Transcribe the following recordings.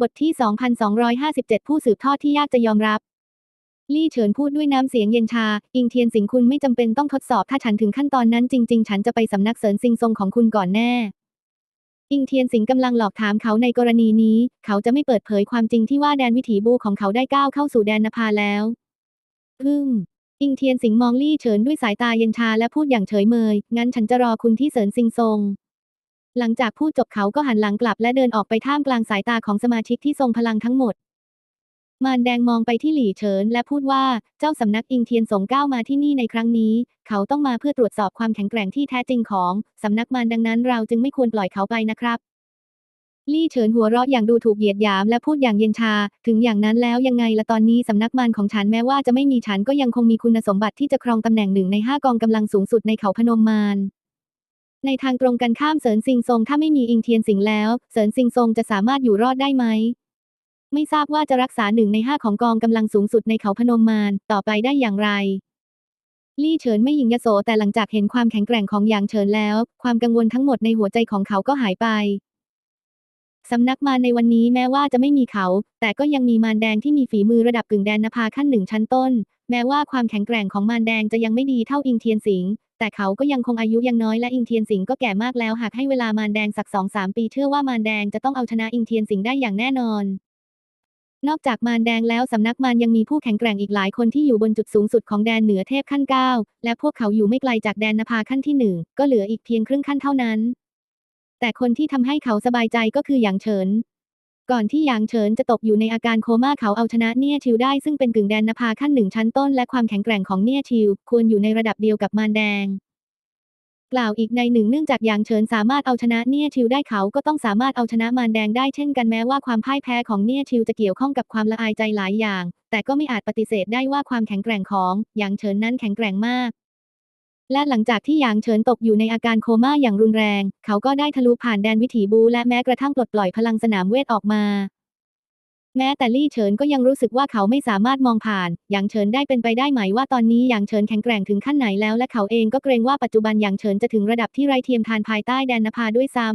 บทที่ 2257 ผู้สืบทอดที่ยากจะยอมรับ ลี่เฉินพูดด้วยน้ำเสียงเย็นชา อิงเทียนสิงคุณไม่จำเป็นต้องทดสอบถ้าฉันถึงขั้นตอนนั้นจริง ๆ ฉันจะไปสำนักเสริญซิงทรงของคุณก่อนแน่ อิงเทียนสิงกำลังหลอกถามเขาในกรณีนี้ เขาจะไม่เปิดเผยความจริงที่ว่าแดนวิถีบูของเขาได้ก้าวเข้าสู่แดนนภาแล้วอึ้งอิงเทียนสิงมองลี่เฉินด้วยสายตาเย็นชาและพูดอย่างเฉยเมย งั้นฉันจะรอคุณที่เสริญซิงทรง หลังจากพูดจบเขาก็หันหลังกลับและเดินออกไปท่ามกลางสายตาของสมาชิกที่ทรงพลังทั้งหมด มารแดงมองไปที่หลี่เฉินและพูดว่าเจ้าสำนักอิงเทียนสงก้าวมาที่นี่ในครั้งนี้ เขาต้องมาเพื่อตรวจสอบความแข็งแกร่งที่แท้จริงของสำนักมารดังนั้นเราจึงไม่ควรปล่อยเขาไปนะครับลี่เฉินหัวเราะอย่างดูถูกเหยียดหยามและพูดอย่างเย็นชา ถึงอย่างนั้นแล้วยังไงละตอนนี้สำนักมารของฉันแม้ว่าจะไม่มีฉันก็ยังคงมีคุณสมบัติที่จะครองตำแหน่งหนึ่งในห้ากองกำลังสูงสุดในเขาพนมมาร ในทางตรงกันข้ามเสริญซิงทรงถ้าไม่มีอิงเทียนสิงแล้ว เสริญซิงทรงจะสามารถอยู่รอดได้ไหม ไม่ทราบว่าจะรักษาหนึ่งในห้าของกองกำลังสูงสุดในเขาพนมมารต่อไปได้อย่างไร ลี่เฉินไม่ยิงยโสแต่หลังจากเห็นความแข็งแกร่งของหยางเฉินแล้ว ความกังวลทั้งหมดในหัวใจของเขาก็หายไปสำนักมารในวันนี้แม้ว่าจะไม่มีเขา แต่ก็ยังมีมารแดงที่มีฝีมือระดับกึ่งแดนนภาขั้นหนึ่งชั้นต้น แม้ว่าความแข็งแกร่งของมารแดงจะยังไม่ดีเท่าอิงเทียนสิง แต่เขาก็ยังคงอายุยังน้อยและอิงเทียนสิงก็แก่มากแล้วหากให้เวลามารแดงสักสองสามปีเชื่อว่ามารแดงจะต้องเอาชนะอิงเทียนสิงได้อย่างแน่นอน นอกจากมารแดงแล้วสำนักมารยังมีผู้แข็งแกร่งอีกหลายคนที่อยู่บนจุดสูงสุดของแดนเหนือเทพขั้นเก้าและพวกเขาอยู่ไม่ไกลจากแดนนภาขั้นที่หนึ่งก็เหลืออีกเพียงครึ่งขั้นเท่านั้น แต่คนที่ทำให้เขาสบายใจก็คือหยางเฉิน ก่อนที่หยางเฉินจะตกอยู่ในอาการโคม่าเขาเอาชนะเนียชิวได้ซึ่งเป็นกึ่งแดนนภาขั้นหนึ่งชั้นต้นและความแข็งแกร่งของเนียชิว ควรอยู่ในระดับเดียวกับมารแดง กล่าวอีกในหนึ่งเนื่องจากหยางเฉินสามารถเอาชนะเนียชิวได้เขาก็ต้องสามารถเอาชนะมารแดงได้เช่นกันแม้ว่าความพ่ายแพ้ของเนียชิวจะเกี่ยวข้องกับความละอายใจหลายอย่าง แต่ก็ไม่อาจปฏิเสธได้ว่าความแข็งแกร่งของหยางเฉินนั้นแข็งแกร่งมาก และหลังจากที่หยางเฉินตกอยู่ในอาการโคม่าอย่างรุนแรง เขาก็ได้ทะลุผ่านแดนวิถีบูและแม้กระทั่งปลดปล่อยพลังสนามเวทออกมา แม้แต่ลี่เฉินก็ยังรู้สึกว่าเขาไม่สามารถมองผ่านหยางเฉินได้เป็นไปได้ไหมว่าตอนนี้หยางเฉินแข็งแกร่งถึงขั้นไหนแล้วและเขาเองก็เกรงว่าปัจจุบันหยางเฉินจะถึงระดับที่ไร้เทียมทานภายใต้แดนนภาด้วยซ้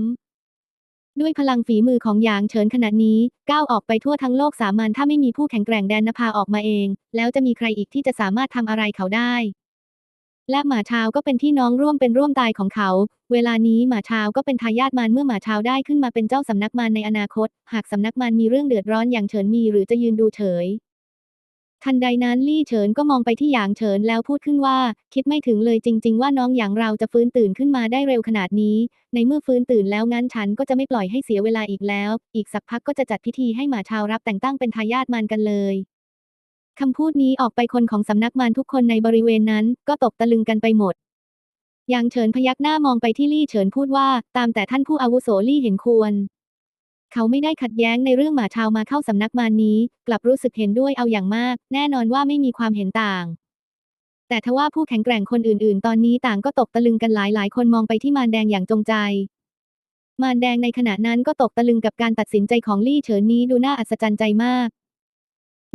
ำด้วยพลังฝีมือของหยางเฉินขนาดนี้ ก้าวออกไปทั่วทั้งโลกสามัญถ้าไม่มีผู้แข็งแกร่งแดนนภาออกมาเอง แล้วจะมีใครอีกที่จะสามารถทำอะไรเขาได้ และหมาชาวก็เป็นพี่น้องร่วมเป็นร่วมตายของเขา เวลานี้หมาชาวก็เป็นทายาทมารเมื่อหมาชาวได้ขึ้นมาเป็นเจ้าสำนักมารในอนาคต หากสำนักมารมีเรื่องเดือดร้อนอย่างเฉินมีหรือจะยืนดูเฉย ทันใดนั้นลี่เฉินก็มองไปที่หยางเฉินแล้วพูดขึ้นว่า คิดไม่ถึงเลยจริง ๆ ว่าน้องหยางเราจะฟื้นตื่นขึ้นมาได้เร็วขนาดนี้ ในเมื่อฟื้นตื่นแล้วงั้นฉันก็จะไม่ปล่อยให้เสียเวลาอีกแล้ว อีกสักพักก็จะจัดพิธีให้หมาชาวรับแต่งตั้งเป็นทายาทมารกันเลย คำพูดนี้ออกไปคนของสำนักมารทุกคนในบริเวณนั้น ก็ตกตะลึงกันไปหมดยางเฉินพยักหน้ามองไปที่ลี่เฉินพูดว่า ตามแต่ท่านผู้อาวุโสลี่เห็นควร เขาไม่ได้ขัดแย้งในเรื่องหมาชาวมาเข้าสำนักมารนี้ กลับรู้สึกเห็นด้วยเอาอย่างมาก แน่นอนว่าไม่มีความเห็นต่าง แต่ทว่าผู้แข็งแกร่งคนอื่น ๆ ตอนนี้ต่างก็ตกตะลึงกันหลายๆคนมองไปที่มารแดงอย่างจงใจ มารแดงในขณะนั้นก็ตกตะลึงกับการตัดสินใจของลี่เฉินนี้ดูน่าอัศจรรย์ใจมาก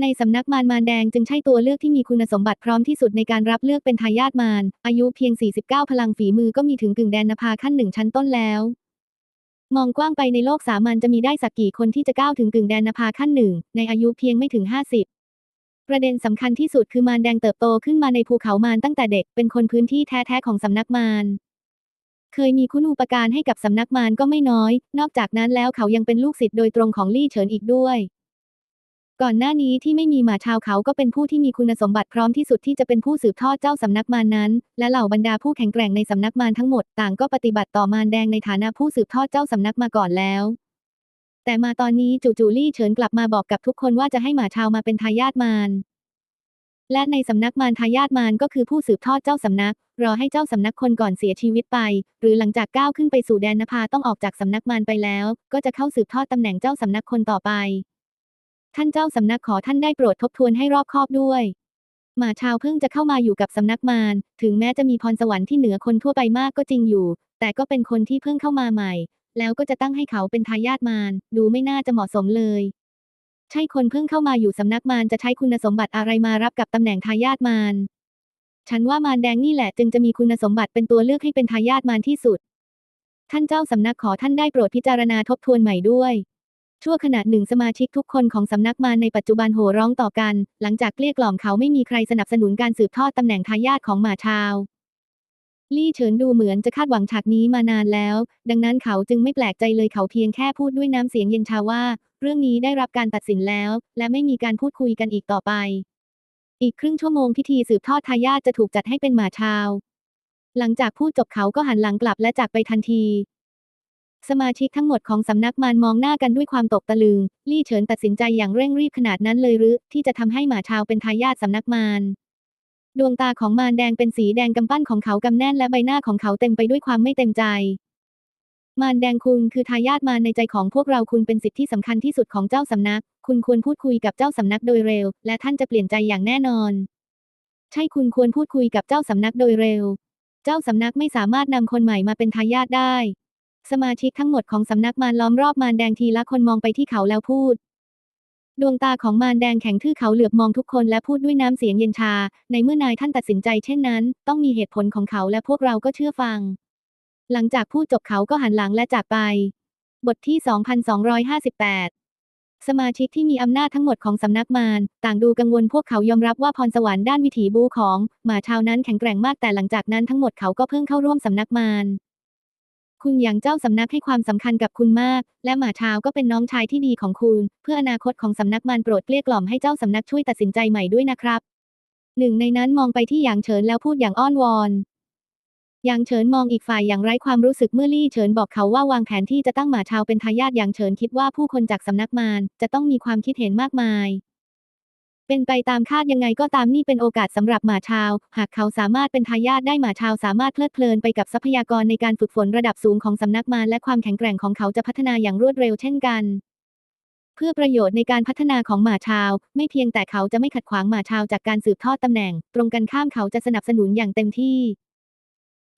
ในสำนักมารมารแดงจึงใช่ตัวเลือกที่มีคุณสมบัติพร้อมที่สุดในการรับเลือกเป็นทายาทมาร อายุเพียง 49 พลังฝีมือก็มีถึงกึ่งแดนนภาขั้นหนึ่งชั้นต้นแล้ว มองกว้างไปในโลกสามัญจะมีได้สักกี่คนที่จะก้าวถึงกึ่งแดนนภาขั้นหนึ่งในอายุเพียงไม่ถึง 50ประเด็นสำคัญที่สุดคือมารแดงเติบโตขึ้นมาในภูเขามารตั้งแต่เด็กเป็นคนพื้นที่แท้ๆของสำนักมารเคยมีคุณูปการให้กับสำนักมารก็ไม่น้อย นอกจากนั้นแล้วเขายังเป็นลูกศิษย์โดยตรงของลี่เฉินอีกด้วย ก่อนหน้านี้ที่ไม่มีหมาชาวเขาก็เป็นผู้ที่มีคุณสมบัติพร้อมที่สุดที่จะเป็นผู้สืบทอดเจ้าสำนักมารนั้น และเหล่าบรรดาผู้แข็งแกร่งในสำนักมารทั้งหมดต่างก็ปฏิบัติต่อมารแดงในฐานะผู้สืบทอดเจ้าสำนักมาก่อนแล้ว แต่มาตอนนี้จู่ๆลี่เฉินกลับมาบอกกับทุกคนว่าจะให้หมาชาวมาเป็นทายาทมารและในสำนักมารทายาทมารก็คือผู้สืบทอดเจ้าสำนัก รอให้เจ้าสำนักคนก่อนเสียชีวิตไป หรือหลังจากก้าวขึ้นไปสู่แดนนภาต้องออกจากสำนักมารไปแล้ว ก็จะเข้าสืบทอดตำแหน่งเจ้าสำนักคนต่อไป ท่านเจ้าสำนักขอท่านได้โปรดทบทวนให้รอบคอบด้วย หมาชาวเพิ่งจะเข้ามาอยู่กับสำนักมาร ถึงแม้จะมีพรสวรรค์ที่เหนือคนทั่วไปมากก็จริงอยู่ แต่ก็เป็นคนที่เพิ่งเข้ามาใหม่ แล้วก็จะตั้งให้เขาเป็นทายาทมาร ดูไม่น่าจะเหมาะสมเลย ใช่คนเพิ่งเข้ามาอยู่สำนักมารจะใช้คุณสมบัติอะไรมารับกับตำแหน่งทายาทมาร ฉันว่ามารแดงนี่แหละจึงจะมีคุณสมบัติเป็นตัวเลือกให้เป็นทายาทมารที่สุด ท่านเจ้าสำนักขอท่านได้โปรดพิจารณาทบทวนใหม่ด้วย ชั่วขณะหนึ่งสมาชิกทุกคนของสำนักมารในปัจจุบันโห่ร้องต่อกัน หลังจากเกลี้ยกล่อมเขาไม่มีใครสนับสนุนการสืบทอดตำแหน่งทายาทของหมาชาวลี่เฉินดูเหมือนจะคาดหวังฉากนี้มานานแล้ว ดังนั้นเขาจึงไม่แปลกใจเลยเขาเพียงแค่พูดด้วยน้ำเสียงเย็นชาว่า เรื่องนี้ได้รับการตัดสินแล้ว และไม่มีการพูดคุยกันอีกต่อไป อีกครึ่งชั่วโมงพิธีสืบทอดทายาทจะถูกจัดให้เป็นหมาชาว หลังจากพูดจบเขาก็หันหลังกลับและจากไปทันที สมาชิกทั้งหมดของสำนักมารมองหน้ากันด้วยความตกตะลึง ลี่เฉินตัดสินใจอย่างเร่งรีบขนาดนั้นเลยหรือ ที่จะทำให้หมาชาวเป็นทายาทสำนักมารดวงตาของมารแดงเป็นสีแดงกำปั้นของเขากำแน่นและใบหน้าของเขาเต็มไปด้วยความไม่เต็มใจ มารแดงคุณคือทายาทมารในใจของพวกเราคุณเป็นสิทธิสำคัญที่สุดของเจ้าสำนัก คุณควรพูดคุยกับเจ้าสำนักโดยเร็ว และท่านจะเปลี่ยนใจอย่างแน่นอน ใช่คุณควรพูดคุยกับเจ้าสำนักโดยเร็ว เจ้าสำนักไม่สามารถนำคนใหม่มาเป็นทายาทได้ สมาชิกทั้งหมดของสำนักมารล้อมรอบมารแดงทีละคนมองไปที่เขาแล้วพูด ดวงตาของมารแดงแข็งทื่อเขาเหลือบมองทุกคนและพูดด้วยน้ำเสียงเย็นชา ในเมื่อนายท่านตัดสินใจเช่นนั้น ต้องมีเหตุผลของเขาและพวกเราก็เชื่อฟัง หลังจากพูดจบเขาก็หันหลังและจากไป บทที่ 2258สมาชิกที่มีอำนาจทั้งหมดของสำนักมารต่างดูกังวลพวกเขายอมรับว่าพรสวรรค์ด้านวิถีบูของหมาชาวนั้นแข็งแกร่งมากแต่หลังจากนั้นทั้งหมดเขาก็เพิ่งเข้าร่วมสำนักมาร คุณอย่างเจ้าสำนักให้ความสำคัญกับคุณมาก และหมาชาก็เป็นน้องชายที่ดีของคุณ เพื่ออนาคตของสำนักมารโปรดเกลี้ยกล่อมให้เจ้าสำนักช่วยตัดสินใจใหม่ด้วยนะครับหนึ่งในนั้นมองไปที่หยางเฉินแล้วพูดอย่างอ้อนวอนหยางเฉินมองอีกฝ่ายอย่างไร้ความรู้สึกเมื่อลี่เฉินบอกเขาว่าวางแผนที่จะตั้งหมาชาเป็นทายาทหยางเฉินคิดว่าผู้คนจากสำนักมารจะต้องมีความคิดเห็นมากมาย เป็นไปตามคาดยังไงก็ตามนี่เป็นโอกาสสำหรับหมาชาว หากเขาสามารถเป็นทายาทได้หมาชาวสามารถเพลิดเพลินไปกับทรัพยากรในการฝึกฝนระดับสูงของสำนักมารและความแข็งแกร่งของเขาจะพัฒนาอย่างรวดเร็วเช่นกัน เพื่อประโยชน์ในการพัฒนาของหมาชาว ไม่เพียงแต่เขาจะไม่ขัดขวางหมาชาวจากการสืบทอดตำแหน่ง ตรงกันข้ามเขาจะสนับสนุนอย่างเต็มที่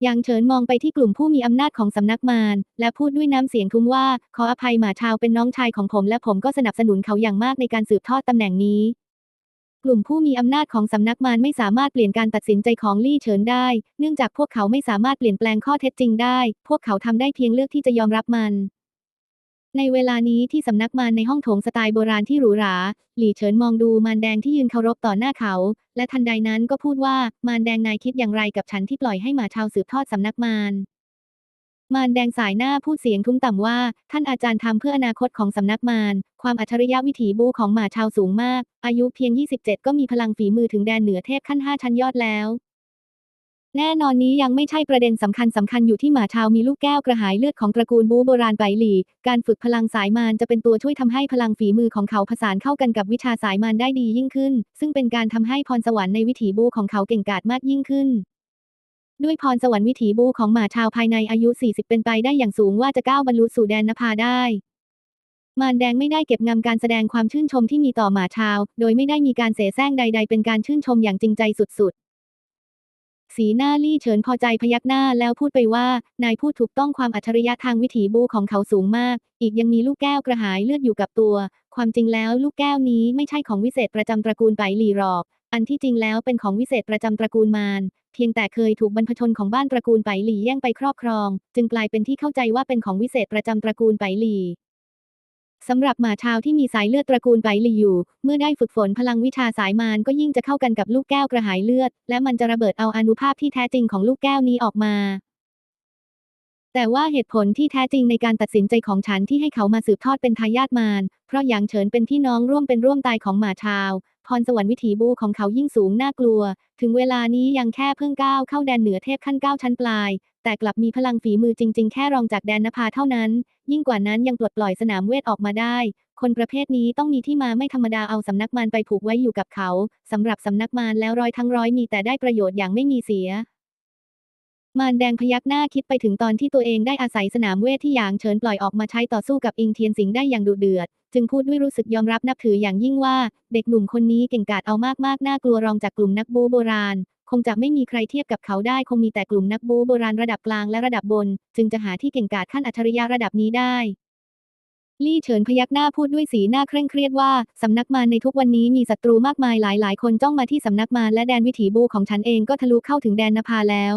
ยางเฉินมองไปที่กลุ่มผู้มีอำนาจของสำนักมาร และพูดด้วยน้ำเสียงทุ้มว่า ขออภัยหมาชาวเป็นน้องชายของผม และผมก็สนับสนุนเขาอย่างมากในการสืบทอดตำแหน่งนี้ กลุ่มผู้มีอำนาจของสำนักมารไม่สามารถเปลี่ยนการตัดสินใจของลี่เฉินได้ เนื่องจากพวกเขาไม่สามารถเปลี่ยนแปลงข้อเท็จจริงได้ พวกเขาทำได้เพียงเลือกที่จะยอมรับมัน ในเวลานี้ที่สำนักมารในห้องโถงสไตล์โบราณที่หรูหรา หลี่เฉินมองดูมารแดงที่ยืนเคารพต่อหน้าเขา และทันใดนั้นก็พูดว่ามารแดงนายคิดอย่างไรกับฉันที่ปล่อยให้หมาชาวสืบทอดสำนักมาร มารแดงสายหน้าพูดเสียงทุ้มต่ำว่า ท่านอาจารย์ทำเพื่ออนาคตของสำนักมาร ความอัจฉริยะวิถีบูของหมาชาวสูงมาก อายุเพียง 27 ก็มีพลังฝีมือถึงแดนเหนือเทพขั้น 5 ชั้นยอดแล้ว แน่นอนนี้ยังไม่ใช่ประเด็นสำคัญสำคัญอยู่ที่หมาชาวมีลูกแก้วกระหายเลือดของตระกูลบูโบราณไปหลี การฝึกพลังสายมารจะเป็นตัวช่วยทำให้พลังฝีมือของเขาผสานเข้ากันกับวิชาสายมารได้ดียิ่งขึ้น ซึ่งเป็นการทำให้พรสวรรค์ในวิถีบูของเขาเก่งกาจมากยิ่งขึ้น ด้วยพรสวรรค์วิถีบูของหมาชาวภายในอายุ 40 เป็นไปได้อย่างสูงว่าจะก้าวบรรลุสู่แดนนภาได้ มารแดงไม่ได้เก็บงำการแสดงความชื่นชมที่มีต่อหมาชาว โดยไม่ได้มีการเสแสร้งใด ๆ เป็นการชื่นชมอย่างจริงใจสุดๆ สีหน้าลี่เฉินพอใจพยักหน้าแล้วพูดไปว่า นายพูดถูกต้องความอัจฉริยะทางวิถีบูของเขาสูงมาก อีกยังมีลูกแก้วกระหายเลือดอยู่กับตัว ความจริงแล้วลูกแก้วนี้ไม่ใช่ของวิเศษประจำตระกูลไปหลีหรอก อันที่จริงแล้วเป็นของวิเศษประจำตระกูลมาร เพียงแต่เคยถูกบรรพชนของบ้านตระกูลไปหลีแย่งไปครอบครอง จึงกลายเป็นที่เข้าใจว่าเป็นของวิเศษประจำตระกูลไปหลีสำหรับหมาชาวที่มีสายเลือดตระกูลไปหลีอยู่ เมื่อได้ฝึกฝนพลังวิชาสายมารก็ยิ่งจะเข้ากันกับลูกแก้วกระหายเลือด และมันจะระเบิดเอาอนุภาพที่แท้จริงของลูกแก้วนี้ออกมา แต่ว่าเหตุผลที่แท้จริงในการตัดสินใจของฉันที่ให้เขามาสืบทอดเป็นทายาทมารเพราะหยางเฉินเป็นพี่น้องร่วมเป็นร่วมตายของหมาชาว พรสวรรค์วิถีบูของเขายิ่งสูงน่ากลัว ถึงเวลานี้ยังแค่เพิ่งก้าวเข้าแดนเหนือเทพขั้นเก้าชั้นปลาย แต่กลับมีพลังฝีมือจริง ๆ แค่รองจากแดนนภาเท่านั้น ยิ่งกว่านั้นยังปลดปล่อยสนามเวทออกมาได้ คนประเภทนี้ต้องมีที่มาไม่ธรรมดาเอาสำนักมารไปผูกไว้อยู่กับเขาสำหรับสำนักมารแล้วร้อยทั้งร้อยมีแต่ได้ประโยชน์อย่างไม่มีเสีย มารแดงพยักหน้าคิดไปถึงตอนที่ตัวเองได้อาศัยสนามเวทที่หยางเฉินปล่อยออกมาใช้ต่อสู้กับอิงเทียนสิงได้อย่างดุเดือด จึงพูดด้วยรู้สึกยอมรับนับถืออย่างยิ่งว่า เด็กหนุ่มคนนี้เก่งกาจเอามากๆน่ากลัวรองจากกลุ่มนักบูโบราณ คงจะไม่มีใครเทียบกับเขาได้คงมีแต่กลุ่มนักบูโบราณระดับกลางและระดับบน จึงจะหาที่เก่งกาจขั้นอัจฉริยะระดับนี้ได้ลี่เฉินพยักหน้าพูดด้วยสีหน้าเคร่งเครียดว่า สำนักมารในทุกวันนี้มีศัตรูมากมายหลายๆคนจ้องมาที่สำนักมารและแดนวิถีบูของฉันเองก็ทะลุเข้าถึงแดนนภาแล้ว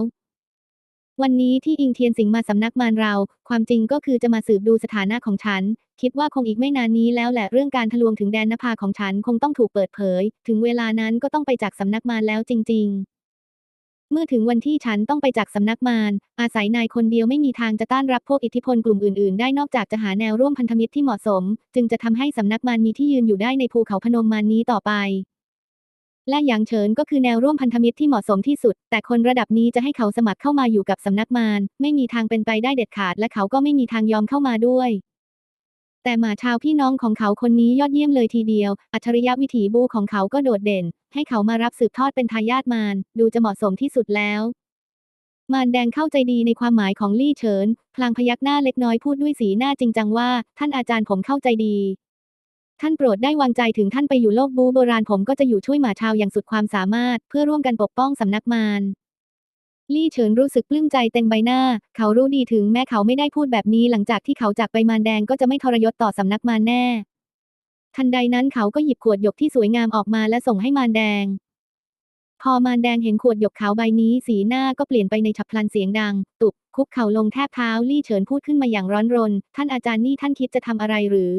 วันนี้ที่อิงเทียนสิงห์มาสำนักมารเรา ความจริงก็คือจะมาสืบดูสถานะของฉัน คิดว่าคงอีกไม่นานนี้แล้วแหละเรื่องการทะลวงถึงแดนนภาของฉันคงต้องถูกเปิดเผย ถึงเวลานั้นก็ต้องไปจากสำนักมารแล้วจริง ๆ เมื่อถึงวันที่ฉันต้องไปจากสำนักมาร อาศัยนายคนเดียวไม่มีทางจะต้านรับพวกอิทธิพลกลุ่มอื่นๆ ได้นอกจากจะหาแนวร่วมพันธมิตรที่เหมาะสม จึงจะทำให้สำนักมารมีที่ยืนอยู่ได้ในภูเขาพนมมารนี้ต่อไป และหยางเฉินก็คือแนวร่วมพันธมิตรที่เหมาะสมที่สุด แต่คนระดับนี้จะให้เขาสมัครเข้ามาอยู่กับสำนักมารไม่มีทางเป็นไปได้เด็ดขาดและเขาก็ไม่มีทางยอมเข้ามาด้วย แต่หมาชาวพี่น้องของเขาคนนี้ยอดเยี่ยมเลยทีเดียว อัจฉริยะวิถีบูของเขาก็โดดเด่น ให้เขามารับสืบทอดเป็นทายาทมารดูจะเหมาะสมที่สุดแล้วมารแดงเข้าใจดีในความหมายของลี่เฉิน พลางพยักหน้าเล็กน้อยพูดด้วยสีหน้าจริงจังว่า ท่านอาจารย์ผมเข้าใจดี ท่านโปรดได้วางใจถึงท่านไปอยู่โลกบูโบราณผมก็จะอยู่ช่วยหมาชาวอย่างสุดความสามารถ เพื่อร่วมกันปกป้องสำนักมารลี่เฉินรู้สึกปลื้มใจเต็มใบหน้า เขารู้ดีถึงแม้เขาไม่ได้พูดแบบนี้หลังจากที่เขาจากไปมารแดงก็จะไม่ทรยศต่อสำนักมารแน่ ทันใดนั้นเขาก็หยิบขวดหยกที่สวยงามออกมาและส่งให้มารแดง พอมารแดงเห็นขวดหยกขาวใบนี้สีหน้าก็เปลี่ยนไปในฉับพลันเสียงดัง ตุบคุกเข่าลงแทบเท้าลี่เฉินพูดขึ้นมาอย่างร้อนรน ท่านอาจารย์นี่ท่านคิดจะทำอะไรหรือ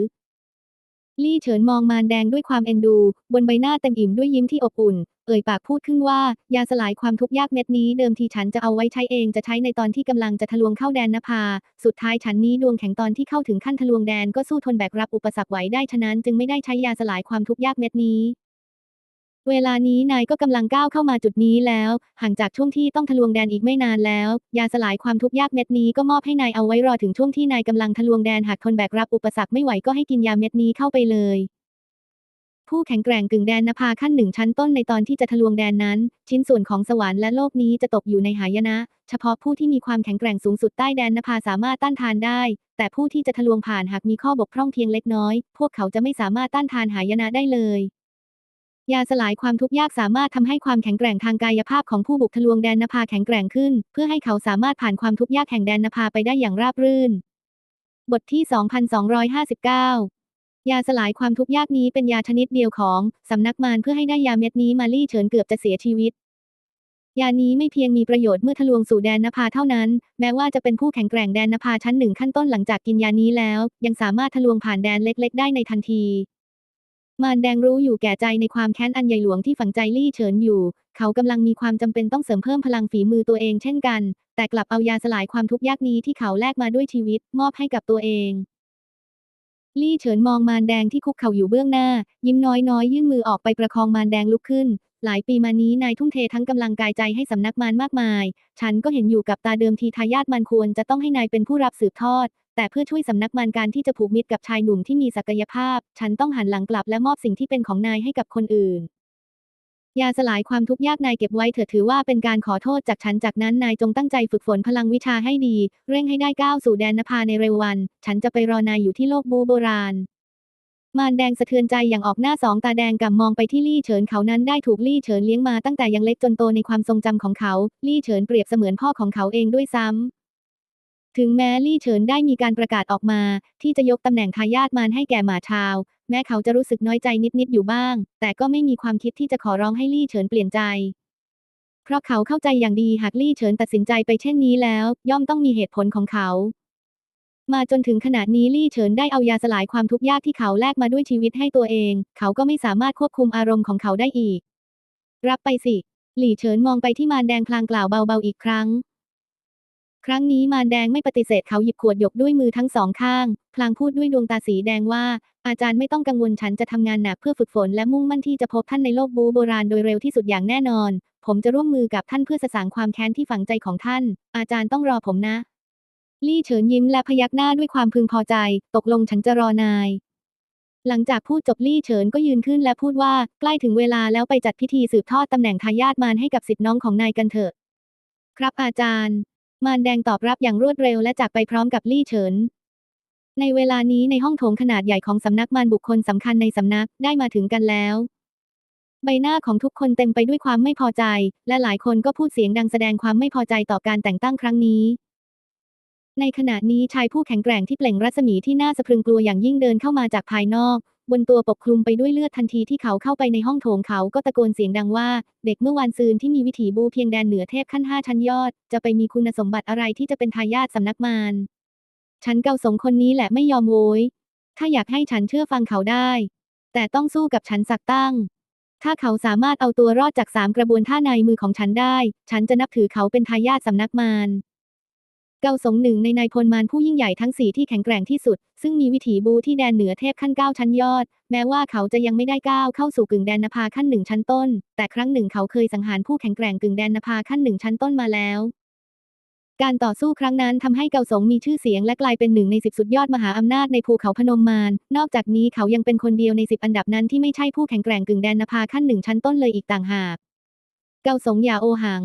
ลี่เฉินมองมารแดงด้วยความเอ็นดู บนใบหน้าเต็มอิ่มด้วยยิ้มที่อบอุ่น เอ่ยปากพูดขึ้นว่า ยาสลายความทุกข์ยากเม็ดนี้เดิมทีฉันจะเอาไว้ใช้เองจะใช้ในตอนที่กำลังจะทะลวงเข้าแดนนภา สุดท้ายฉันนี้ดวงแข็งตอนที่เข้าถึงขั้นทะลวงแดนก็สู้ทนแบกรับอุปสรรคไหวได้ฉะนั้นจึงไม่ได้ใช้ยาสลายความทุกข์ยากเม็ดนี้ เวลานี้นายก็กำลังก้าวเข้ามาจุดนี้แล้ว ห่างจากช่วงที่ต้องทะลวงแดนอีกไม่นานแล้ว ยาสลายความทุกข์ยากเม็ดนี้ก็มอบให้นายเอาไว้รอถึงช่วงที่นายกำลังทะลวงแดนหากทนแบกรับอุปสรรคไม่ไหวก็ให้กินยาเม็ดนี้เข้าไปเลย ผู้แข็งแกร่งกึ่งแดนนภาขั้นหนึ่งชั้นต้นในตอนที่จะทะลวงแดนนั้น ชิ้นส่วนของสวรรค์และโลกนี้จะตกอยู่ในหายนะ เฉพาะผู้ที่มีความแข็งแกร่งสูงสุดใต้แดนนภาสามารถต้านทานได้ แต่ผู้ที่จะทะลวงผ่านหากมีข้อบกพร่องเพียงเล็กน้อย พวกเขาจะไม่สามารถต้านทานหายนะได้เลย ยาสลายความทุกข์ยากสามารถทำให้ความแข็งแกร่งทางกายภาพของผู้บุกทะลวงแดนนภาแข็งแกร่งขึ้น เพื่อให้เขาสามารถผ่านความทุกข์ยากแห่งแดนนภาไปได้อย่างราบรื่น บทที่ 2259ยาสลายความทุกข์ยากนี้เป็นยาชนิดเดียวของสำนักมารเพื่อให้ได้ยาเม็ดนี้มาลี่เฉินเกือบจะเสียชีวิต ยานี้ไม่เพียงมีประโยชน์เมื่อทะลวงสู่แดนนภาเท่านั้น แม้ว่าจะเป็นผู้แข็งแกร่งแดนนภาชั้นหนึ่งขั้นต้นหลังจากกินยานี้แล้ว ยังสามารถทะลวงผ่านแดนเล็ก ๆ ได้ในทันที มารแดงรู้อยู่แก่ใจในความแค้นอันใหญ่หลวงที่ฝังใจลี่เฉินอยู่ เขากำลังมีความจำเป็นต้องเสริมเพิ่มพลังฝีมือตัวเองเช่นกัน แต่กลับเอายาสลายความทุกข์ยากนี้ที่เขาแลกมาด้วยชีวิตมอบให้กับตัวเอง ลี่เฉินมองมารแดงที่คุกเข่าอยู่เบื้องหน้า ยิ้มน้อยๆยยื่นมือออกไปประคองมารแดงลุกขึ้น หลายปีมานี้นายทุ่มเททั้งกำลังกายใจให้สำนักมารมากมาย ฉันก็เห็นอยู่กับตาเดิมทีทายาทมันควรจะต้องให้นายเป็นผู้รับสืบทอด แต่เพื่อช่วยสำนักมารการที่จะผูกมิตรกับชายหนุ่มที่มีศักยภาพ ฉันต้องหันหลังกลับและมอบสิ่งที่เป็นของนายให้กับคนอื่น ยาสลายความทุกข์ยากนายเก็บไว้เถิดถือว่าเป็นการขอโทษจากฉันจากนั้นนายจงตั้งใจฝึกฝนพลังวิชาให้ดี เร่งให้ได้ก้าวสู่แดนนภาในเร็ววัน ฉันจะไปรอนายอยู่ที่โลกบูโบราณมารแดงสะเทือนใจอย่างออกหน้าสองตาแดงก่ำมองไปที่ลี่เฉินเขานั้นได้ถูกลี่เฉินเลี้ยงมาตั้งแต่ยังเล็กจนโตในความทรงจำของเขา ลี่เฉินเปรียบเสมือนพ่อของเขาเองด้วยซ้ำ ถึงแม้ลี่เฉินได้มีการประกาศออกมา ที่จะยกตำแหน่งทายาทมารให้แก่หมาชาว แม้เขาจะรู้สึกน้อยใจนิดๆอยู่บ้าง แต่ก็ไม่มีความคิดที่จะขอร้องให้ลี่เฉินเปลี่ยนใจ เพราะเขาเข้าใจอย่างดีหากลี่เฉินตัดสินใจไปเช่นนี้แล้ว ย่อมต้องมีเหตุผลของเขา มาจนถึงขนาดนี้ลี่เฉินได้เอายาสลายความทุกข์ยากที่เขาแลกมาด้วยชีวิตให้ตัวเอง เขาก็ไม่สามารถควบคุมอารมณ์ของเขาได้อีก รับไปสิ หลี่เฉินมองไปที่มารแดงพลางกล่าวเบาๆอีกครั้ง ครั้งนี้มารแดงไม่ปฏิเสธเขาหยิบขวดหยกด้วยมือทั้งสองข้าง พลางพูดด้วยดวงตาสีแดงว่า อาจารย์ไม่ต้องกังวลฉันจะทำงานหนักเพื่อฝึกฝนและมุ่งมั่นที่จะพบท่านในโลกบูโบราณโดยเร็วที่สุดอย่างแน่นอน ผมจะร่วมมือกับท่านเพื่อสสางความแค้นที่ฝังใจของท่าน อาจารย์ต้องรอผมนะ ลี่เฉินยิ้มและพยักหน้าด้วยความพึงพอใจ ตกลงฉันจะรอนาย หลังจากพูดจบลี่เฉินก็ยืนขึ้นและพูดว่าใกล้ถึงเวลาแล้วไปจัดพิธีสืบทอดตำแหน่งทายาทมารให้กับสิทธิน้องของนายกันเถอะ ครับอาจารย์ มารแดงตอบรับอย่างรวดเร็วและจากไปพร้อมกับลี่เฉิน ในเวลานี้ในห้องโถงขนาดใหญ่ของสำนักมารบุคคลสำคัญในสำนักได้มาถึงกันแล้ว ใบหน้าของทุกคนเต็มไปด้วยความไม่พอใจ และหลายคนก็พูดเสียงดังแสดงความไม่พอใจต่อการแต่งตั้งครั้งนี้ ในขณะนี้ชายผู้แข็งแกร่งที่เปล่งรัศมีที่น่าสะพรึงกลัวอย่างยิ่งเดินเข้ามาจากภายนอก บนตัวปกคลุมไปด้วยเลือดทันทีที่เขาเข้าไปในห้องโถงเขาก็ตะโกนเสียงดังว่า เด็กเมื่อวานซืนที่มีวิถีบูเพียงแดนเหนือเทพขั้นห้าชั้นยอด จะไปมีคุณสมบัติอะไรที่จะเป็นทายาทสำนักมารฉันเกาสงคนนี้แหละไม่ยอมโวยถ้าอยากให้ฉันเชื่อฟังเขาได้ แต่ต้องสู้กับฉันสักตั้ง ถ้าเขาสามารถเอาตัวรอดจากสามกระบวนท่าในมือของฉันได้ ฉันจะนับถือเขาเป็นทายาทสำนักมาร เกาสงหนึ่งในนายพลมารผู้ยิ่งใหญ่ทั้งสี่ที่แข็งแกร่งที่สุด ซึ่งมีวิถีบูที่แดนเหนือเทพขั้นเก้าชั้นยอด แม้ว่าเขาจะยังไม่ได้ก้าวเข้าสู่กึ่งแดนนภาขั้นหนึ่งชั้นต้น แต่ครั้งหนึ่งเขาเคยสังหารผู้แข็งแกร่งกึ่งแดนนภาขั้นหนึ่งชั้นต้นมาแล้ว การต่อสู้ครั้งนั้นทำให้เกาสงมีชื่อเสียงและกลายเป็นหนึ่งในสิบสุดยอดมหาอำนาจในภูเขาพนมมารนอกจากนี้เขายังเป็นคนเดียวในสิบอันดับนั้นที่ไม่ใช่ผู้แข็งแกร่งกึ่งแดนนภาขั้นหนึ่งชั้นต้นเลยอีกต่างหาก เกาสงอย่าโอหัง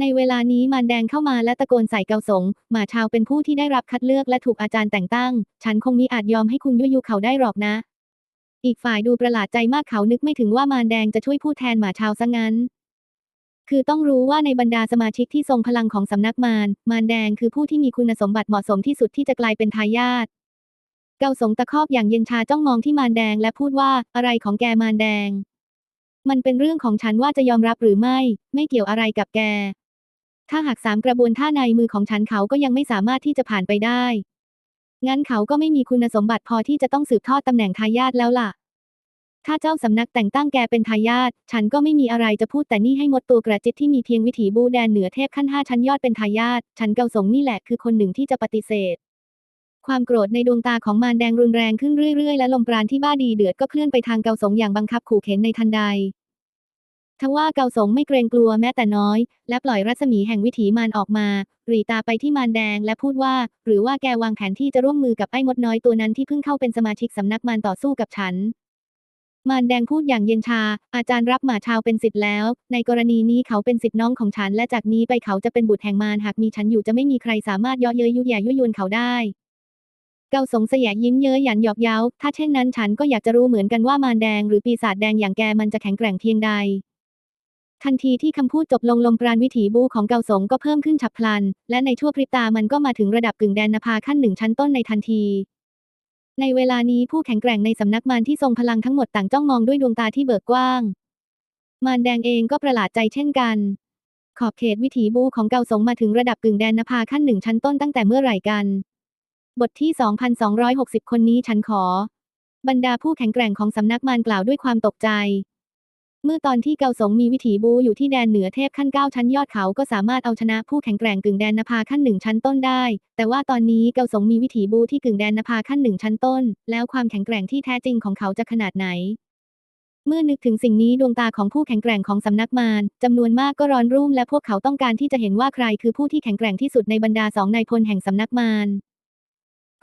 ในเวลานี้มารแดงเข้ามาและตะโกนใส่เกาสง หมาชาวเป็นผู้ที่ได้รับคัดเลือกและถูกอาจารย์แต่งตั้ง ฉันคงมิอาจยอมให้คุณยุยยุเขาได้หรอกนะ อีกฝ่ายดูประหลาดใจมากเขานึกไม่ถึงว่ามารแดงจะช่วยผู้แทนหมาชาวซะงั้น คือต้องรู้ว่าในบรรดาสมาชิกที่ทรงพลังของสำนักมาร มารแดงคือผู้ที่มีคุณสมบัติเหมาะสมที่สุดที่จะกลายเป็นทายาท เกาสงตะคอกอย่างเย็นชาจ้องมองที่มารแดงและพูดว่าอะไรของแกมารแดง มันเป็นเรื่องของฉันว่าจะยอมรับหรือไม่ ไม่เกี่ยวอะไรกับแก ถ้าหากสามกระบวนท่าในมือของฉันเขาก็ยังไม่สามารถที่จะผ่านไปได้ งั้นเขาก็ไม่มีคุณสมบัติพอที่จะต้องสืบทอดตำแหน่งทายาทแล้วล่ะ ถ้าเจ้าสำนักแต่งตั้งแกเป็นทายาท ฉันก็ไม่มีอะไรจะพูดแต่นี่ให้หมดตัวกระจิตที่มีเพียงวิถีบูแดนเหนือเทพขั้นห้าชั้นยอดเป็นทายาท ฉันเกาสงนี่แหละคือคนหนึ่งที่จะปฏิเสธความโกรธในดวงตาของมารแดงรุนแรงขึ้นเรื่อยๆ และลมปราณที่บ้าดีเดือดก็เคลื่อนไปทางเกาสงอย่างบังคับขู่เข็นในทันใด ทว่าเกาสงไม่เกรงกลัวแม้แต่น้อย และปล่อยรัศมีแห่งวิถีมารออกมาหรีตาไปที่มารแดงและพูดว่า หรือว่าแกวางแผนที่จะร่วมมือกับไอ้มดน้อยตัวนั้นที่เพิ่งเข้าเป็นสมาชิกสำนักมารต่อสู้กับฉัน มารแดงพูดอย่างเย็นชา อาจารย์รับหมาชาวเป็นสิทธิ์แล้ว ในกรณีนี้เขาเป็นสิทธิ์น้องของฉัน และจากนี้ไปเขาจะเป็นบุตรแห่งมารหากมีฉันอยู่จะไม่มีใครสามารถเย่อเย้ยยุแย่ยุยวนเขาได้เกาสงเสยยิ้มเย้ยหยันหยอกเย้า ถ้าเช่นนั้นฉันก็อยากจะรู้เหมือนกันว่ามารแดงหรือปีศาจแดงอย่างแกมันจะแข็งแกร่งเพียงใด ทันทีที่คำพูดจบลงลมปราณวิถีบูของเกาสงก็เพิ่มขึ้นฉับพลัน และในชั่วพริบตามันก็มาถึงระดับกึ่งแดนนภาขั้นหนึ่งชั้นต้นในทันที ในเวลานี้ผู้แข็งแกร่งในสำนักมารที่ทรงพลังทั้งหมดต่างจ้องมองด้วยดวงตาที่เบิกกว้าง มารแดงเองก็ประหลาดใจเช่นกัน ขอบเขตวิถีบูของเกาสงมาถึงระดับกึ่งแดนนภาขั้นหนึ่งชั้นต้นตั้งแต่เมื่อไหร่กัน บทที่ 2260 คนนี้ฉันขอ บรรดาผู้แข็งแกร่งของสำนักมารกล่าวด้วยความตกใจ เมื่อตอนที่เกาสงมีวิถีบูอยู่ที่แดนเหนือเทพขั้นเก้าชั้นยอดเขาก็สามารถเอาชนะผู้แข็งแกร่งกึ่งแดนนภาขั้นหนึ่งชั้นต้นได้ แต่ว่าตอนนี้เกาสงมีวิถีบูที่กึ่งแดนนภาขั้นหนึ่งชั้นต้น แล้วความแข็งแกร่งที่แท้จริงของเขาจะขนาดไหน เมื่อนึกถึงสิ่งนี้ดวงตาของผู้แข็งแกร่งของสำนักมารจำนวนมากก็ร้อนรุ่มและพวกเขาต้องการที่จะเห็นว่าใครคือผู้ที่แข็งแกร่งที่สุดในบรรดาสองนายพลแห่งสำนักมาร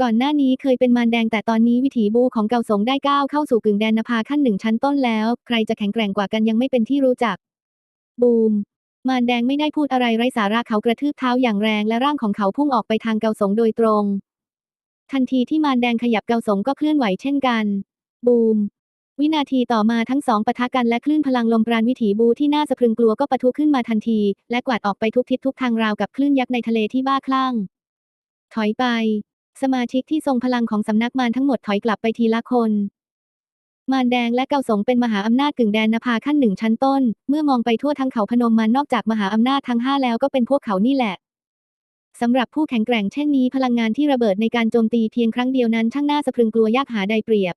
ก่อนหน้านี้เคยเป็นมารแดงแต่ตอนนี้วิถีบูของเกาสงได้ก้าวเข้าสู่กึ่งแดนนภาขั้นหนึ่งชั้นต้นแล้ว ใครจะแข็งแกร่งกว่ากันยังไม่เป็นที่รู้จัก บูม มารแดงไม่ได้พูดอะไรไร้สาระเขากระทืบเท้าอย่างแรงและร่างของเขาพุ่งออกไปทางเกาสงโดยตรง ทันทีที่มารแดงขยับเกาสงก็เคลื่อนไหวเช่นกัน บูม วินาทีต่อมาทั้งสองปะทะกันและคลื่นพลังลมปราณวิถีบูที่น่าสะพรึงกลัวก็ปะทุขึ้นมาทันที และกวาดออกไปทุกทิศทุกทางราวกับคลื่นยักษ์ในทะเลที่บ้าคลั่ง ถอยไป สมาชิกที่ทรงพลังของสำนักมารทั้งหมดถอยกลับไปทีละคน มารแดงและเกาสงเป็นมหาอำนาจกึ่งแดนนภาขั้นหนึ่งชั้นต้น เมื่อมองไปทั่วทั้งเขาพนมมารนอกจากมหาอำนาจทั้งห้าแล้วก็เป็นพวกเขานี่แหละสำหรับผู้แข็งแกร่งเช่นนี้พลังงานที่ระเบิดในการโจมตีเพียงครั้งเดียวนั้นช่างน่าสะพรึงกลัวยากหาใดเปรียบ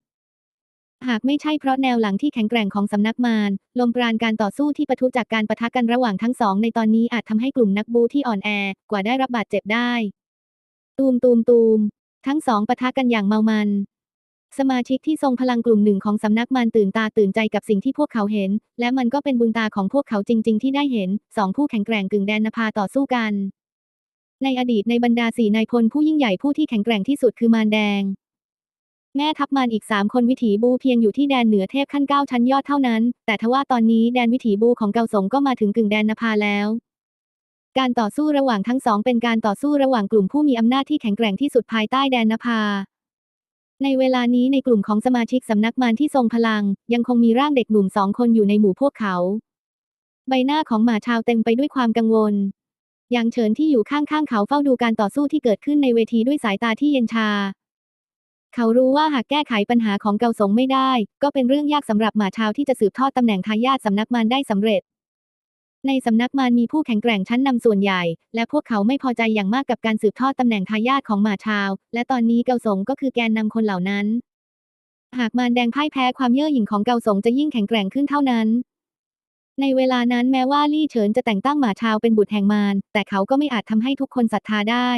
หากไม่ใช่เพราะแนวหลังที่แข็งแกร่งของสำนักมารลมปราณการต่อสู้ที่ปะทุจากการปะทะกันระหว่างทั้งสองในตอนนี้อาจทำให้กลุ่มนักบูที่อ่อนแอกว่าได้รับบาดเจ็บได้ ตูมตูมตูม ทั้งสองปะทะกันอย่างเมามัน สมาชิกที่ทรงพลังกลุ่มหนึ่งของสำนักมารตื่นตาตื่นใจกับสิ่งที่พวกเขาเห็น และมันก็เป็นบุญตาของพวกเขาจริง ๆ ที่ได้เห็นสองผู้แข็งแกร่งกึ่งแดนนภาต่อสู้กัน ในอดีตในบรรดาสี่นายพลผู้ยิ่งใหญ่ผู้ที่แข็งแกร่งที่สุดคือมารแดง แม่ทัพมารอีกสามคนวิถีบูเพียงอยู่ที่แดนเหนือเทพขั้นเก้าชั้นยอดเท่านั้น แต่ทว่าตอนนี้แดนวิถีบูของเกาสงก็มาถึงกึ่งแดนนภาแล้ว การต่อสู้ระหว่างทั้งสองเป็นการต่อสู้ระหว่างกลุ่มผู้มีอำนาจที่แข็งแกร่งที่สุดภายใต้แดนนภา ในเวลานี้ในกลุ่มของสมาชิกสำนักมารที่ทรงพลัง ยังคงมีร่างเด็กหนุ่มสองคนอยู่ในหมู่พวกเขา ใบหน้าของหมาชาวเต็มไปด้วยความกังวลอย่างเฉินที่อยู่ข้างๆเขาเฝ้าดูการต่อสู้ที่เกิดขึ้นในเวทีด้วยสายตาที่เย็นชา เขารู้ว่าหากแก้ไขปัญหาของเกาสงไม่ได้ ก็เป็นเรื่องยากสำหรับหมาชาวที่จะสืบทอดตำแหน่งทายาทสำนักมารได้สำเร็จ ในสำนักมารมีผู้แข็งแกร่งชั้นนำส่วนใหญ่ และพวกเขาไม่พอใจอย่างมากกับการสืบทอดตำแหน่งทายาทของหมาชาว และตอนนี้เกาสงก็คือแกนนำคนเหล่านั้น หากมารแดงพ่ายแพ้ความเย่อหยิ่งของเกาสงจะยิ่งแข็งแกร่งขึ้นเท่านั้น ในเวลานั้นแม้ว่าลี่เฉินจะแต่งตั้งหมาชาวเป็นบุตรแห่งมารแต่เขาก็ไม่อาจทำให้ทุกคนศรัทธาได้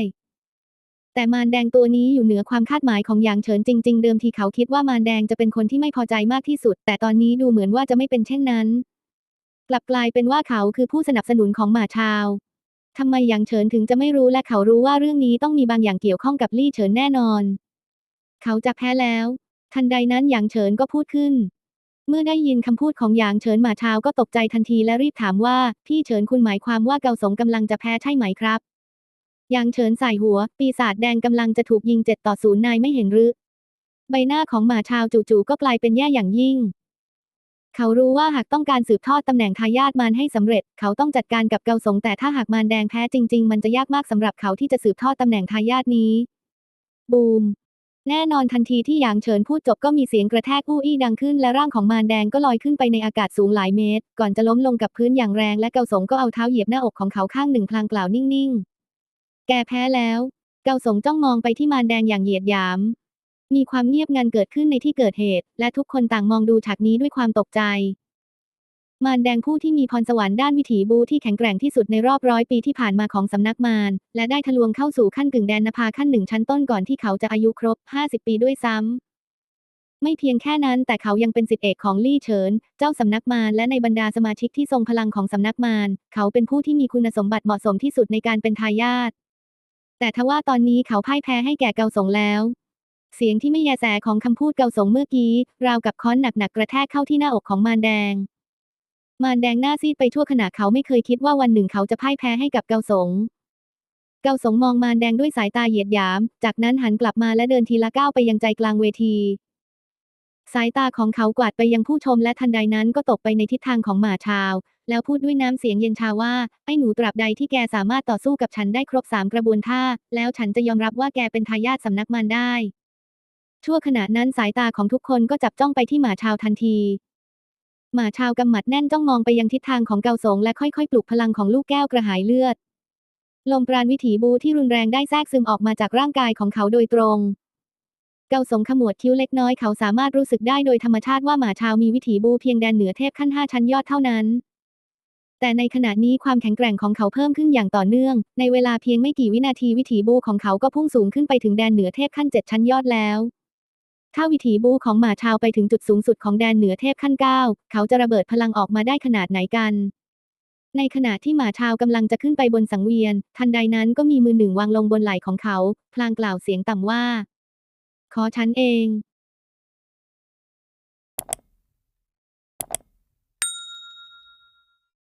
แต่มารแดงตัวนี้อยู่เหนือความคาดหมายของหยางเฉินจริง ๆ เดิมทีเขาคิดว่ามารแดงจะเป็นคนที่ไม่พอใจมากที่สุด แต่ตอนนี้ดูเหมือนว่าจะไม่เป็นเช่นนั้น กลับกลายเป็นว่าเขาคือผู้สนับสนุนของหมาชาวทำไมหยางเฉินถึงจะไม่รู้และเขารู้ว่าเรื่องนี้ต้องมีบางอย่างเกี่ยวข้องกับลี่เฉินแน่นอน เขาจะแพ้แล้ว ทันใดนั้นหยางเฉินก็พูดขึ้น เมื่อได้ยินคำพูดของหยางเฉินหมาชาวก็ตกใจทันทีและรีบถามว่า พี่เฉินคุณหมายความว่าเกาสงกำลังจะแพ้ใช่ไหมครับหยางเฉินใส่หัว ปีศาจแดงกำลังจะถูกยิงเจ็ดต่อศูนย์นายไม่เห็นหรือใบหน้าของหมาชาวจู่ๆก็กลายเป็นแย่อย่างยิ่ง เขารู้ว่าหากต้องการสืบทอดตำแหน่งทายาทมารให้สำเร็จ เขาต้องจัดการกับเกาสงแต่ถ้าหากมารแดงแพ้จริง ๆ มันจะยากมากสำหรับเขาที่จะสืบทอดตำแหน่งทายาทนี้ บูม แน่นอนทันทีที่หยางเฉินพูดจบก็มีเสียงกระแทกอู้อี้ดังขึ้น และร่างของมารแดงก็ลอยขึ้นไปในอากาศสูงหลายเมตร ก่อนจะล้มลงกับพื้นอย่างแรงและเกาสงก็เอาเท้าเหยียบหน้าอกของเขาข้างหนึ่งพลางกล่าวนิ่งๆ แกแพ้แล้ว เกาสงจ้องมองไปที่มารแดงอย่างเหยียดหยาม มีความเงียบงันเกิดขึ้นในที่เกิดเหตุ และทุกคนต่างมองดูฉากนี้ด้วยความตกใจ มารแดงผู้ที่มีพรสวรรค์ด้านวิถีบูที่แข็งแกร่งที่สุดในรอบร้อยปีที่ผ่านมาของสำนักมารและได้ทะลวงเข้าสู่ขั้นกึ่งแดนนภาขั้นหนึ่งชั้นต้นก่อนที่เขาจะอายุครบ 50 ปีด้วยซ้ำไม่เพียงแค่นั้นแต่เขายังเป็นสิทธิเอกของลี่เฉิน เจ้าสำนักมารและในบรรดาสมาชิกที่ทรงพลังของสำนักมารเขาเป็นผู้ที่มีคุณสมบัติเหมาะสมที่สุดในการเป็นทายาทแต่ทว่าตอนนี้เขาพ่ายแพ้ให้แก่เกาสงแล้ว เสียงที่ไม่แยแสของคำพูดเกาสงเมื่อกี้ ราวกับค้อนหนักๆกระแทกเข้าที่หน้าอกของมารแดง มารแดงหน้าซีดไปทั่วขณะเขาไม่เคยคิดว่าวันหนึ่งเขาจะพ่ายแพ้ให้กับเกาสง เกาสงมองมารแดงด้วยสายตาเหยียดหยาม จากนั้นหันกลับมาและเดินทีละก้าวไปยังใจกลางเวที สายตาของเขากวาดไปยังผู้ชมและทันใดนั้นก็ตกไปในทิศทางของหมาชาว แล้วพูดด้วยน้ำเสียงเย็นชาว่า ไอ้หนูตราบใดที่แกสามารถต่อสู้กับฉันได้ครบสามกระบวนท่า แล้วฉันจะยอมรับว่าแกเป็นทายาทสำนักมารได้ ชั่วขณะนั้นสายตาของทุกคนก็จับจ้องไปที่หมาชาวทันที หมาชาวกำหมัดแน่นจ้องมองไปยังทิศทางของเกาสงและค่อยๆ ปลุกพลังของลูกแก้วกระหายเลือด ลมปราณวิถีบูที่รุนแรงได้แทรกซึมออกมาจากร่างกายของเขาโดยตรง เกาสงขมวดคิ้วเล็กน้อยเขาสามารถรู้สึกได้โดยธรรมชาติว่าหมาชาวมีวิถีบูเพียงแดนเหนือเทพขั้นห้าชั้นยอดเท่านั้นแต่ในขณะนี้ความแข็งแกร่งของเขาเพิ่มขึ้นอย่างต่อเนื่อง ในเวลาเพียงไม่กี่วินาทีวิถีบูของเขาก็พุ่งสูงขึ้นไปถึงแดนเหนือเทพขั้นเจ็ดชั้นยอดแล้ว ถ้าวิถีบูของหมาชาวไปถึงจุดสูงสุดของแดนเหนือเทพขั้นเก้าเขาจะระเบิดพลังออกมาได้ขนาดไหนกัน ในขณะที่หมาชาวกำลังจะขึ้นไปบนสังเวียน ทันใดนั้นก็มีมือหนึ่งวางลงบนไหล่ของเขา พลางกล่าวเสียงต่ำว่า ขอฉันเอง